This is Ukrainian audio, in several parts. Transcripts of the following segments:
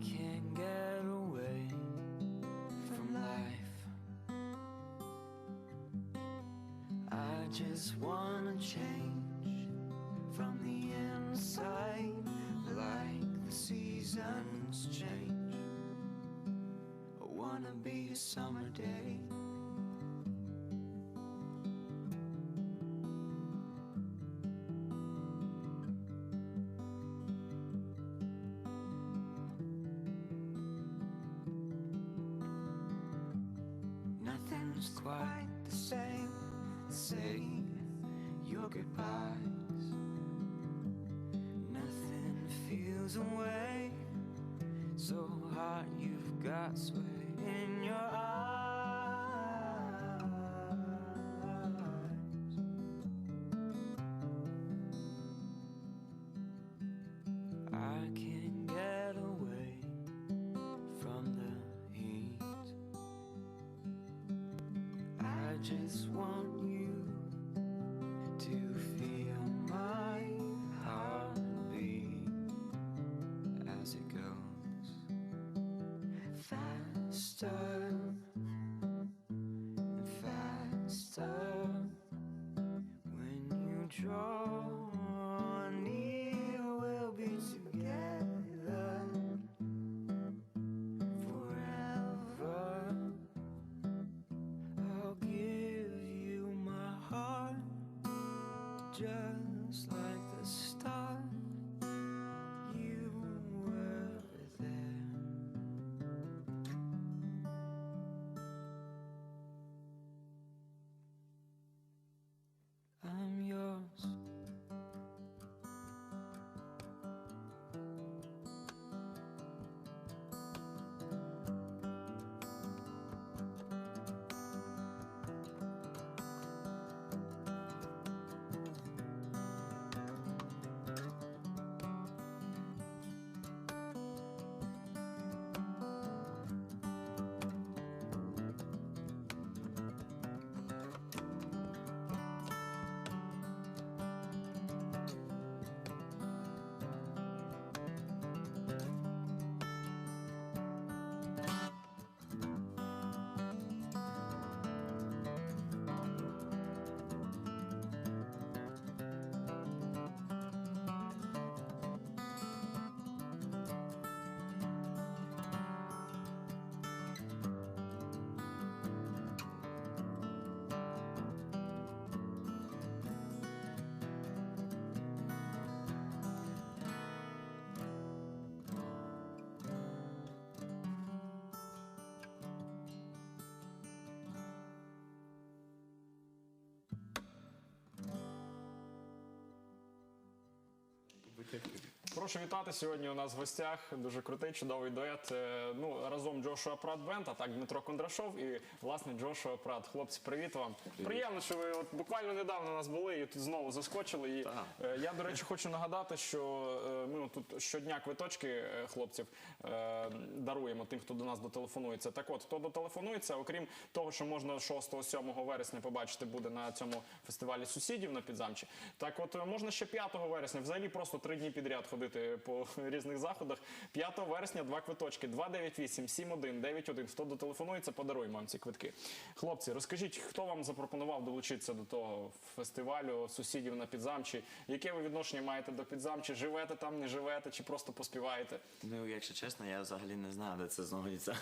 can't get away from life. I just wanna change from the inside, like the seasons change. I wanna be a summer day. Feels away. So hot, you've got sway in your eyes. I can't get away from the heat. I just want faster and faster. When you draw near, we'll be together forever. I'll give you my heart just Thank you. Прошу вітати сьогодні. У нас в гостях дуже крутий, чудовий дует. Е, Ну разом Джошуа Прат Бенд, а так Дмитро Кондрашов і власне Джошуа Прат. Хлопці, привіт вам. Приємно, що ви от буквально недавно у нас були і тут знову заскочили. І е, я до речі хочу нагадати, що е, ми от тут щодня квиточки хлопців даруємо тим, хто до нас дотелефонується. Так от, хто дотелефонується, окрім того, що можна 6-7 вересня побачити буде на цьому фестивалі сусідів на підзамчі. Так, от можна ще 5 вересня, взагалі просто три дні підряд ходити по різних заходах. 5 вересня два квиточки 298 71 91. Хто дотелефонується, подаруємо вам ці квитки. Хлопці, розкажіть, хто вам запропонував долучитися до того фестивалю сусідів на підзамчі? Яке ви відношення маєте до підзамчі? Живете там, не живете, чи просто поспіваєте? Ну, якщо чесно, я взагалі не знаю, де це знаходиться.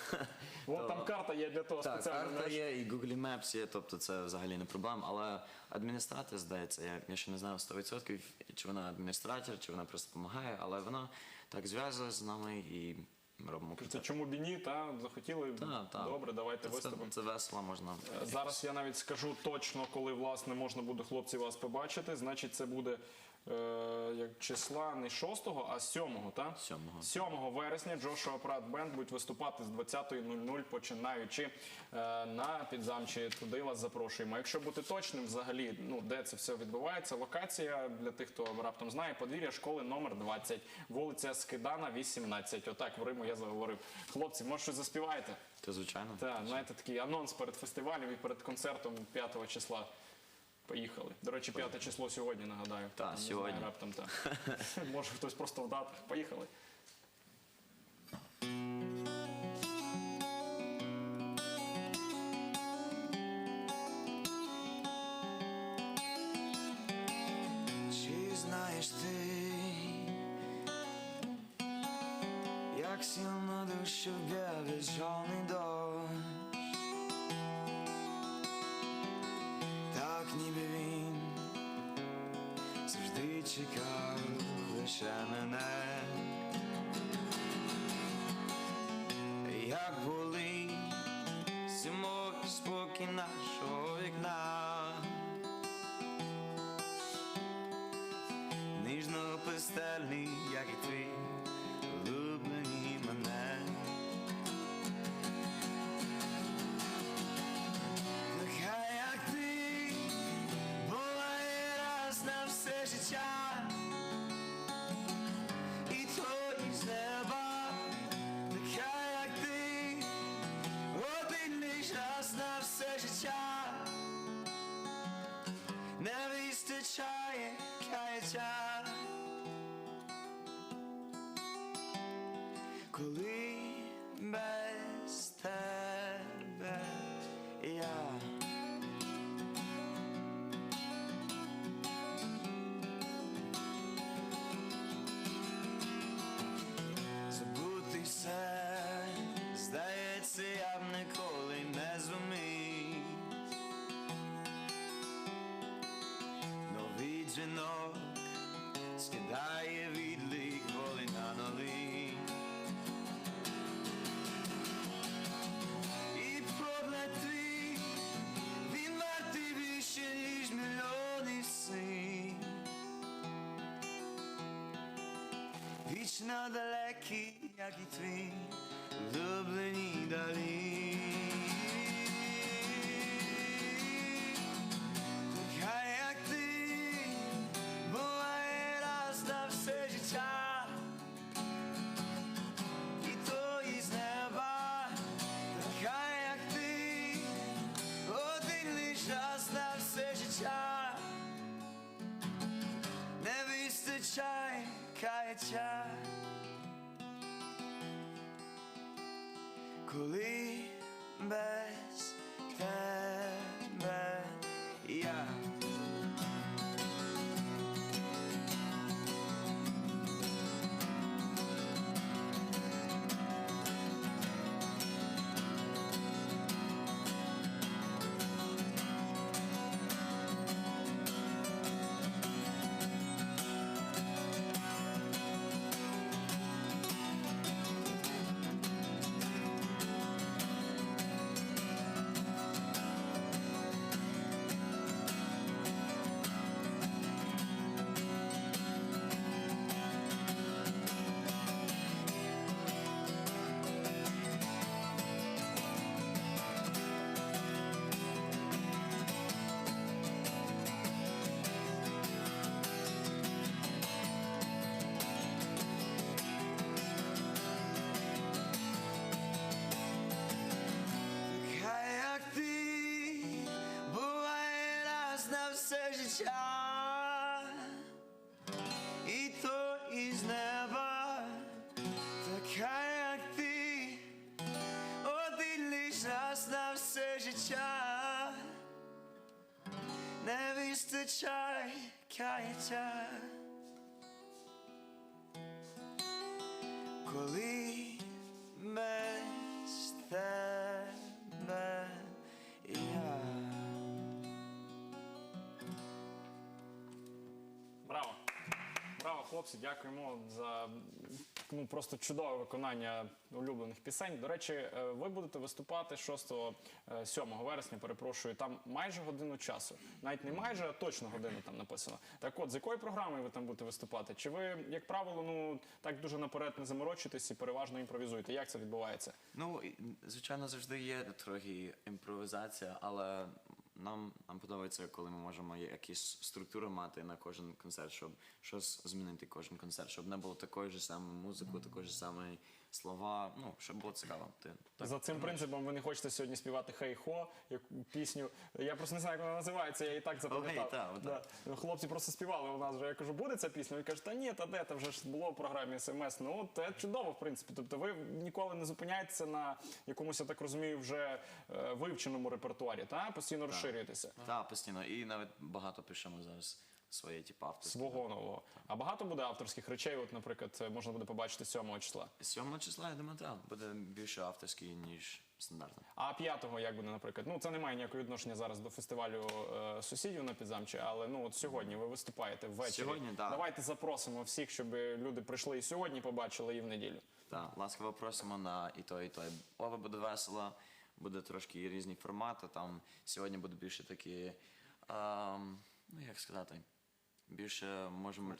От То- там карта є для того Так, карта є, і Google Maps є, тобто це взагалі не проблема. Але адміністратор, здається, я, я ще не знаю 100%, чи вона адміністратор, чи вона просто допомагає, але вона так зв'язує з нами і ми робимо Це концерт. чому б і ні, та захотіли? Та, та. Добре, давайте це, виступимо. Це, це весело, можна. Зараз я навіть скажу точно, коли власне можна буде хлопці вас побачити. Значить, це буде е, як числа не 6, а 7, так? 7-го. 7 вересня Джошуа Прат Бенд будуть виступати з 20.00 починаючи е, на підзамчі. Туди вас запрошуємо. Якщо бути точним, взагалі, ну де це все відбувається, локація для тих, хто раптом знає, подвір'я школи номер 20, вулиця Скидана, 18. Отак в Риму я заговорив. Хлопці, може щось заспіваєте? То звичайно. Так, знаєте, такий анонс перед фестивалем і перед концертом 5 числа. Поїхали. До речі, 5 число сьогодні, нагадаю. Та, Не знаю, сьогодні. раптом так. Може хтось просто в датах. Поїхали. Чи знаєш ти, як сильно душу б'є безжалний дощ? Чекав лише мене. Як болить зимовий спокій нашого вікна. Ніжно пестельний, як і твій улюблені мене. Нехай як ти буває раз на все життя, раз на все життя. Не вистачає каяття, коли дзвінок скидає відлік волі на новий. І твій, він вартий більше, ніж мільйони син. Вічно далекий, як і твій улюблені далі. Каяття. Коли життя, і то із неба, така як ти, один лиш раз на все життя, не вистачає каяття. Коли хлопці, дякуємо за ну просто чудове виконання улюблених пісень. До речі, е, ви будете виступати 6 е, 7 вересня. Перепрошую, там майже годину часу. Навіть не майже, а точно годину там написано. Так от, з якою програмою ви там будете виступати? Чи ви, як правило, ну так дуже наперед не заморочуєтесь і переважно імпровізуєте? Як це відбувається? Ну, звичайно, завжди є трохи імпровізація, але нам, нам подобається, коли ми можемо якісь структури мати на кожен концерт, щоб щось змінити кожен концерт, щоб не було такої ж самої музики, такої ж самої слова. Ну, щоб було цікаво. Ти, так, За цим принципом ви не хочете сьогодні співати хей-хо, пісню. Я просто не знаю, як вона називається, я і так запам'ятав. Окей, так, да. Хлопці просто співали у нас вже. Я кажу, буде ця пісня? Він каже, та ні, та де, та вже ж було в програмі смс. Ну, це чудово, в принципі. Тобто ви ніколи не зупиняєтеся на якомусь, я так розумію, вже е, вивченому репертуарі, та? постійно розширюєтеся. Так, постійно. І навіть багато пишемо зараз своє, типу, авторське. Свого нового. А багато буде авторських речей, от, наприклад, можна буде побачити 7 числа. 7 числа, я думаю, так, буде більше авторський, ніж стандартно. А п'ятого як буде, наприклад? Ну це не має ніякого відношення зараз до фестивалю е, сусідів на підзамчі, але ну от сьогодні ви виступаєте ввечері. Сьогодні, да. Давайте запросимо всіх, щоб люди прийшли і сьогодні побачили, і в неділю. Так, ласкаво просимо на і то, і то. Оба буде весело, буде трошки різні формати. Там сьогодні буде більше такі, ем, ну як сказати, більше можемо.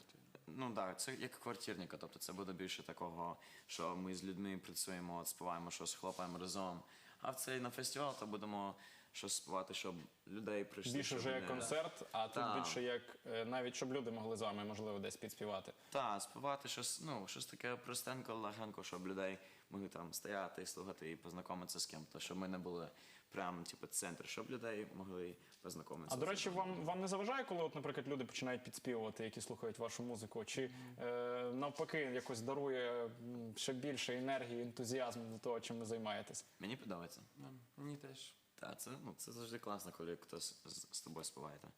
Ну так, це як квартирника, тобто це буде більше такого, що ми з людьми працюємо, от співаємо щось, хлопаємо разом. А в цей на фестивал то будемо щось співати, щоб людей прийшли. Більше щоб вже як не- концерт, а тут більше як е, навіть щоб люди могли з вами можливо десь підспівати. Так, співати щось, ну, щось таке простенько, легенько, щоб людей могли там стояти, слухати і познайомитися з ким-то, щоб ми не були прям типу центр, щоб людей могли познайомитися. А до речі, вам вам не заважає, коли, от, наприклад, люди починають підспівувати, які слухають вашу музику, чи е, навпаки якось дарує ще більше енергії, ентузіазму до того, чим ви займаєтесь? Мені подобається. Да, Мені теж. Так, це, ну, це завжди класно, коли хтось з, з тобою співає. так.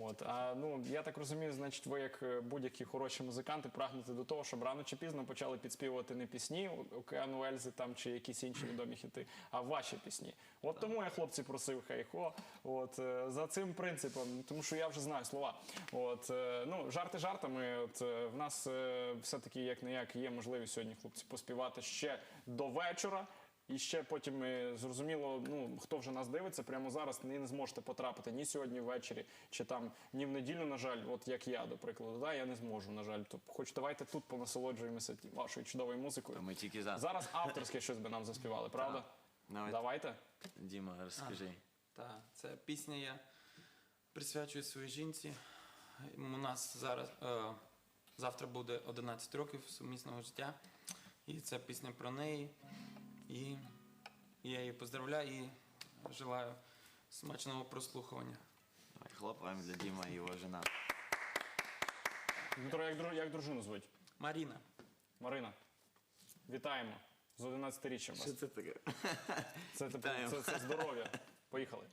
От а ну я так розумію, значить, ви як е, будь-які хороші музиканти прагнете до того, щоб рано чи пізно почали підспівувати не пісні «О- океану Ельзи там чи якісь інші відомі хіти, а ваші пісні. От тому я хлопці просив хей-хо. От е, за цим принципом, тому що я вже знаю слова. От е, ну жарти жартами. От в нас е, все-таки як не як є можливість сьогодні хлопці поспівати ще до вечора. І ще потім е, зрозуміло, ну хто вже нас дивиться, прямо зараз не, не зможете потрапити ні сьогодні ввечері, чи там ні в неділю, на жаль, от як я, до прикладу, да, я не зможу, на жаль. То хоч давайте тут понасолоджуємося вашою чудовою музикою. То ми тільки за. Зараз авторське щось би нам заспівали, правда? Навіть Давайте. Діма, розкажи. Так, це пісня я присвячую своїй жінці. У нас зараз е, завтра буде 11 років сумісного життя. І це пісня про неї. І я її поздравляю і желаю смачного прослухування. Давай хлопаємо для Діма і його жена. Дмитро, як, дру- як дружину звуть? Маріна. Марина. Вітаємо з 11-річчям вас. Що це таке? Це, типу, Вітаємо. це, це здоров'я. Поїхали.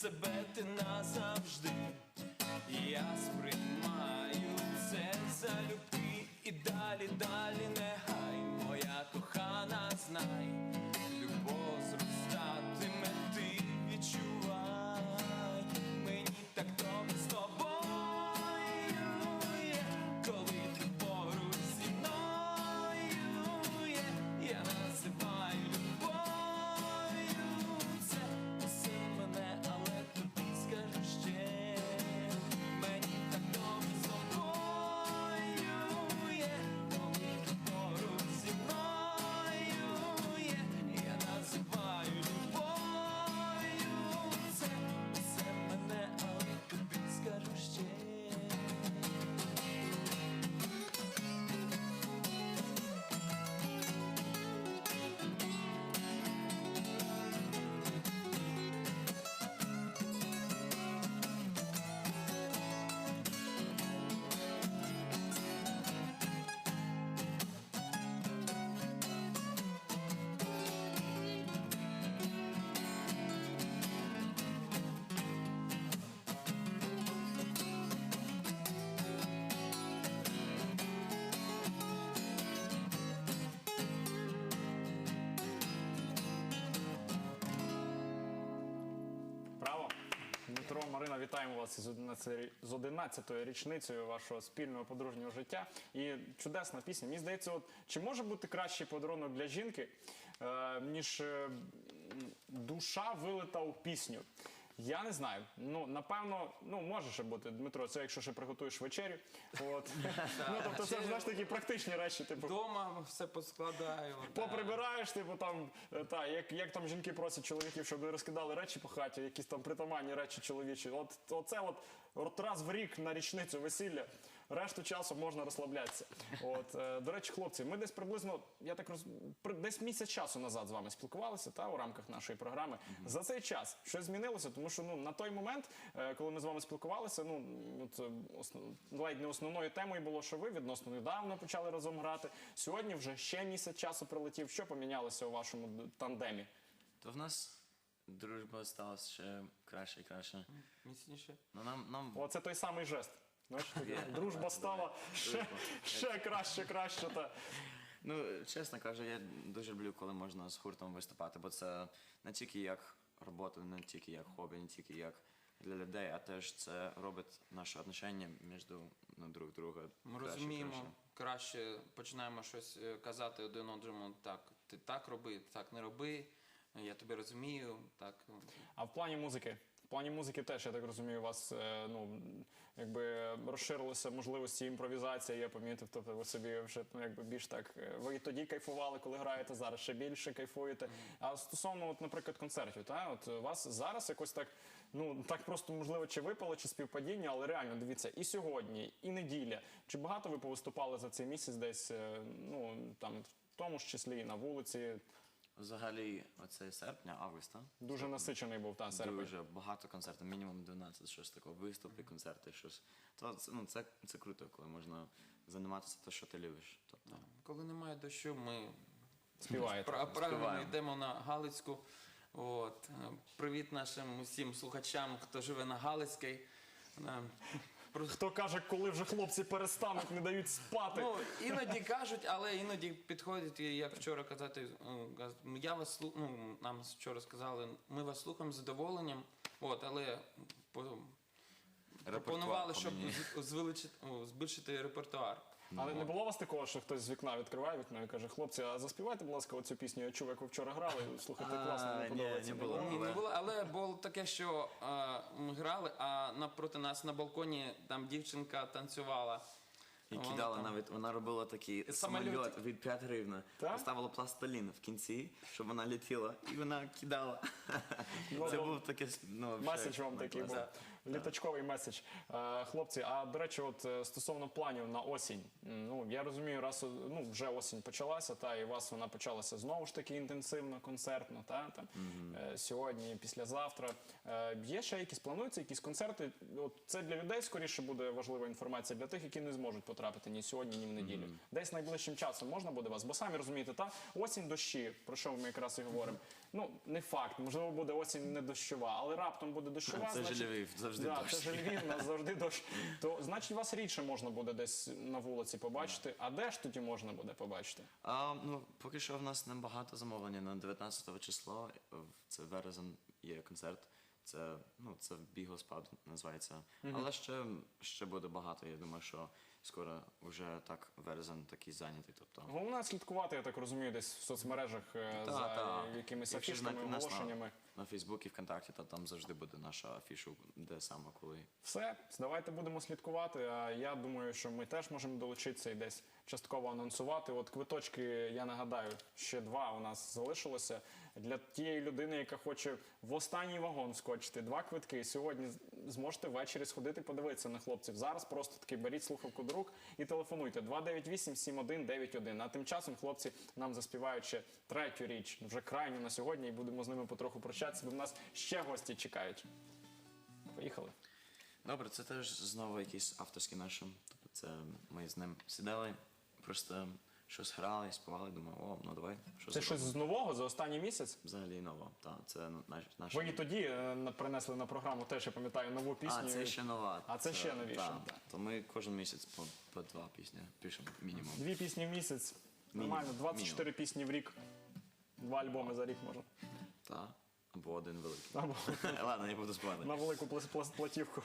Себе ти назавжди. Я сприймаю це залюбки і далі, далі нехай моя кохана знай. Любов зростатиме, 11 з 11-ю річницею вашого спільного подружнього життя. І чудесна пісня. Мені здається, от чи може бути кращий подарунок для жінки, е, ніж е, душа вилита у пісню? Я не знаю. Ну напевно, ну може ще бути Дмитро. Це якщо ще приготуєш вечерю. От ну тобто, це ж знаєш такі практичні речі, типу. Дома все поскладаю. да. Поприбираєш, типу там, е, та, як, як там жінки просять чоловіків, щоб не розкидали речі по хаті, якісь там притаманні речі чоловічі. От оце от, от раз в рік на річницю весілля. Решту часу можна розслаблятися. От е, до речі, хлопці, ми десь приблизно, я так роз... при- десь місяць часу назад з вами спілкувалися та у рамках нашої програми. За цей час щось змінилося, тому що ну на той момент, е, коли ми з вами спілкувалися, ну от, е, основ... ледь не основною темою було, що ви відносно недавно почали разом грати. Сьогодні вже ще місяць часу прилетів. Що помінялося у вашому д- тандемі? То в нас дружба стала ще краще і краще. Міцніше. Ну, нам, нам Оце той самий жест. Знаєш, таке, дружба стала ще, ще краще, краще. Та. Ну, чесно кажу, я дуже люблю, коли можна з гуртом виступати, бо це не тільки як робота, не тільки як хобі, не тільки як для людей, а теж це робить наше отношення між ну, друг друга. Ми краще, розуміємо, краще. краще починаємо щось е, казати один одному. Так, ти так роби, так не роби. Я тебе розумію. Так А в плані музики? Плані музики теж, я так розумію, у вас е, ну, якби розширилися можливості імпровізації, я помітив. Тобто ви собі вже ну, якби більш так. е, Ви тоді кайфували, коли граєте, зараз ще більше кайфуєте. А стосовно, от, наприклад, концертів, та, от у вас зараз якось так, ну так просто можливо, чи випало, чи співпадіння, але реально дивіться, і сьогодні, і неділя. Чи багато ви повиступали за цей місяць десь, е, ну там в тому ж числі і на вулиці? Взагалі, оцей серпня, август, так? Дуже насичений був та серпень. Дуже багато концертів, мінімум 12, щось такого, виступи, концерти, щось. То це, ну, це, це круто, коли можна займатися те, що ти любиш. Тобто, коли немає дощу, ми Співаєте. Пра- Правильно Співаємо. йдемо на Галицьку. От. Привіт нашим усім слухачам, хто живе на Галицькій. Е, Хто каже, коли вже хлопці перестануть, не дають спати. Ну, іноді кажуть, але іноді підходять, і як вчора казати, е, я вас ну, нам вчора сказали, ми вас слухаємо з задоволенням, от, але по- пропонували, щоб звеличити- о, збільшити репертуар. Але не було у вас такого, що хтось з вікна відкриває вікно і каже, хлопці, а заспівайте, будь ласка, оцю пісню. Я чув, як ви вчора грали. Слухайте, класно, мені ні, подобається. не було. Ні, не Але- було, але було таке, що е, ми грали, а напроти нас на балконі там дівчинка танцювала. І Вона кидала там- навіть, вона робила такий Самоліт. самоліт від 5 гривень. Так? Поставила пластилін в кінці, щоб вона летіла, і вона кидала. Це ну, був такий ну, Меседж вам ну, такий клас. був. Літачковий меседж. Е, хлопці, а до речі, от е, стосовно планів на осінь. Ну я розумію, раз о- ну вже осінь почалася, та і у вас вона почалася знову ж таки інтенсивно, концертно. Та там е, сьогодні, післязавтра. Е, є ще якісь плануються, якісь концерти. От це для людей скоріше буде важлива інформація для тих, які не зможуть потрапити ні сьогодні, ні в неділю. Десь найближчим часом можна буде вас, бо самі розумієте, та осінь дощі, про що ми якраз і говоримо. Ну не факт, можливо, буде осінь не дощова, але раптом буде дощова. Це ж Львів, завжди да, дощ. Це ж Львів, нас завжди дощ. То значить вас рідше можна буде десь на вулиці побачити. А де ж тоді можна буде побачити? А, ну, поки що в нас небагато замовлення на 19 число. Це вересень є концерт. Це, ну, це Beagles Pub називається. Але ще, ще буде багато. Я думаю, що скоро вже так вересень такий зайнятий. Тобто, Головне слідкувати, я так розумію, десь в соцмережах е, Та, за та. якимись Якщо ж афішками, на- нас на- оголошеннями. на Фейсбуці, ВКонтакті, то там завжди буде наша афіша, де саме коли. Все, давайте будемо слідкувати. А я думаю, що ми теж можемо долучитися і десь частково анонсувати. От квиточки, я нагадаю, ще два у нас залишилося. Для тієї людини, яка хоче в останній вагон скочити, два квитки. Сьогодні зможете ввечері сходити подивитися на хлопців. Зараз просто таки беріть слухавку до і телефонуйте 298 7191. А тим часом хлопці нам заспівають ще третю річ, вже крайню на сьогодні, і будемо з ними потроху прощатися, бо в нас ще гості чекають. Поїхали. Добре, це теж знову якісь авторські наші. Тобто це ми з ним сідали, просто щось грали, співали, думаю, о, ну давай. Щось Це щось з нового за останній місяць? Взагалі нового, так. це наш, наш... Ви і тоді е, принесли на програму теж, я пам'ятаю, нову пісню. А, це ще нова. А це ще новіше. та. та. То ми кожен місяць по, по два пісні пишемо мінімум. Дві пісні в місяць. Мінімум, Нормально, 24 мінімум. пісні в рік. Два альбоми за рік можна. Так, Або один великий. Або Ладно, я буду спати. на велику плес- плес- платівку.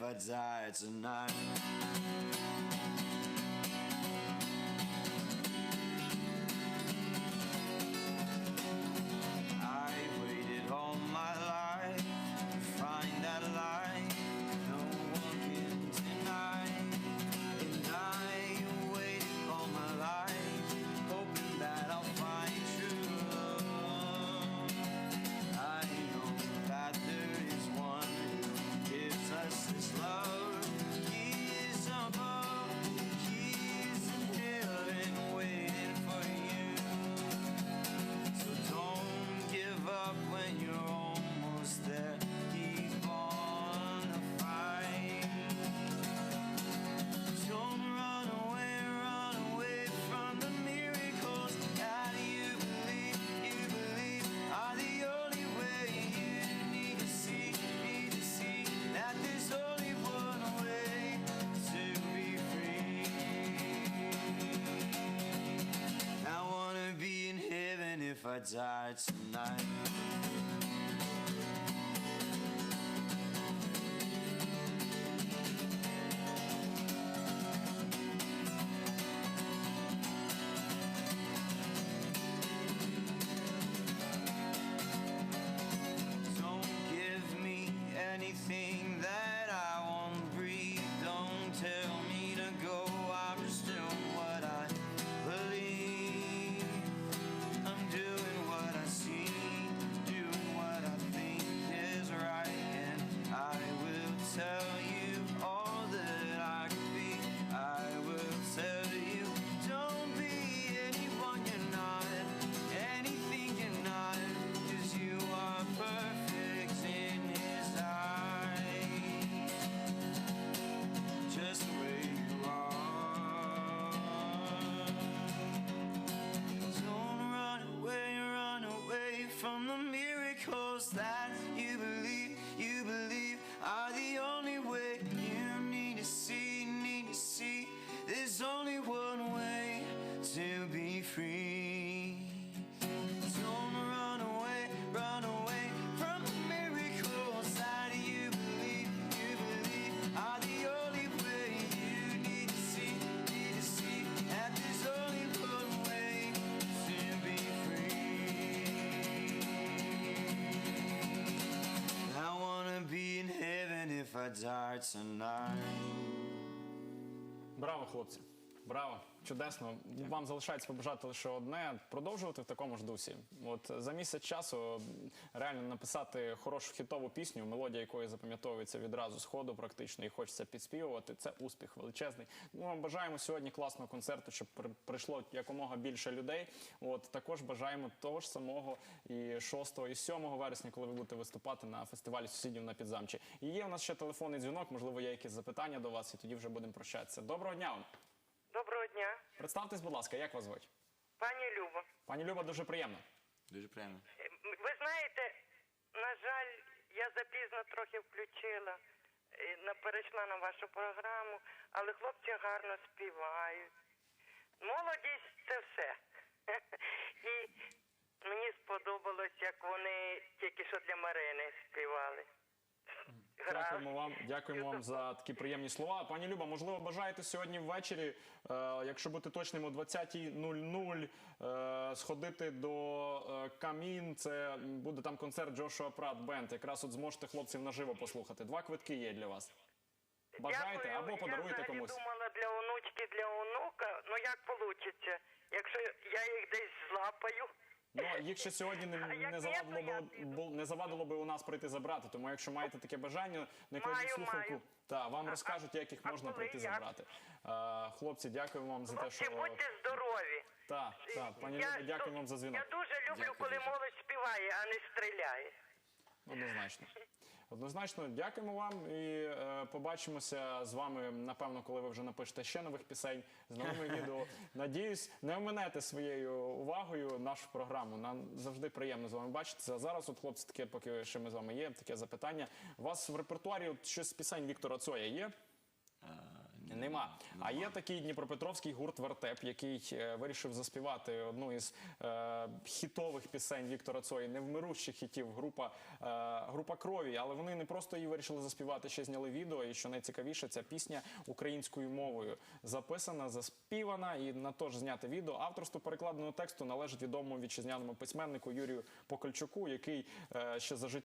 if I die tonight. bright tonight. that Браво, хлопці! Браво, чудесно. Вам залишається побажати лише одне продовжувати в такому ж дусі. От за місяць часу реально написати хорошу хітову пісню, мелодія якої запам'ятовується відразу з ходу, практично і хочеться підспівувати. Це успіх величезний. Ми вам бажаємо сьогодні класного концерту, щоб прийшло якомога більше людей. От також бажаємо того ж самого і 6 і 7 вересня, коли ви будете виступати на фестивалі сусідів на підзамчі. І є у нас ще телефонний дзвінок. Можливо, є якісь запитання до вас, і тоді вже будемо прощатися. Доброго дня вам! Доброго дня. Представтесь, будь ласка, як вас звуть? Пані Люба. Пані Люба, дуже приємно. Дуже приємно. Ви знаєте, на жаль, я запізно трохи включила, перейшла на вашу програму, але хлопці гарно співають. Молодість це все. І мені сподобалось, як вони тільки що для Марини співали. Дякуємо вам, дякуємо вам за такі приємні слова. Пані Люба, можливо, бажаєте сьогодні ввечері, е, якщо бути точним, о 20.00 е, сходити до е, Камін. Це буде там концерт Джошуа Прат Бенд. Якраз от зможете хлопців наживо послухати. Два квитки є для вас. Бажаєте Дякую. або подаруєте я комусь. думала для онучки, для онука. Ну як вийде? Якщо я їх десь злапаю. Ну їх ще сьогодні не, не завадило би бу- не завадило би у нас прийти забрати. Тому якщо маєте таке бажання, не Маю, слухавку. маю. Та вам розкажуть, як їх а можна коли, прийти як? забрати. Е, хлопці, дякую вам за те, Хлопці, що будьте здорові. так, та пані Люба, дякую вам за дзвінок. Я дуже люблю, Дякую коли дуже. молодь співає, а не стріляє. Однозначно. Однозначно, дякуємо вам і е, побачимося з вами, напевно, коли ви вже напишете ще нових пісень з новими відео. Надіюсь, не оминете своєю увагою нашу програму. Нам завжди приємно з вами бачитися. Зараз, от хлопці, таке, поки ще ми з вами є, таке запитання. У вас в репертуарі от щось з пісень Віктора Цоя є? Нема. А є такий дніпропетровський гурт Вертеп, який е, вирішив заспівати одну із е, хітових пісень Віктора Цоя, невмирущих хітів, група, е, група крові. Але вони не просто її вирішили заспівати, ще зняли відео. І що найцікавіше, ця пісня українською мовою записана, заспівана і на то ж зняте відео. Авторство перекладеного тексту належить відомому вітчизняному письменнику Юрію Покольчуку, який е, ще за життя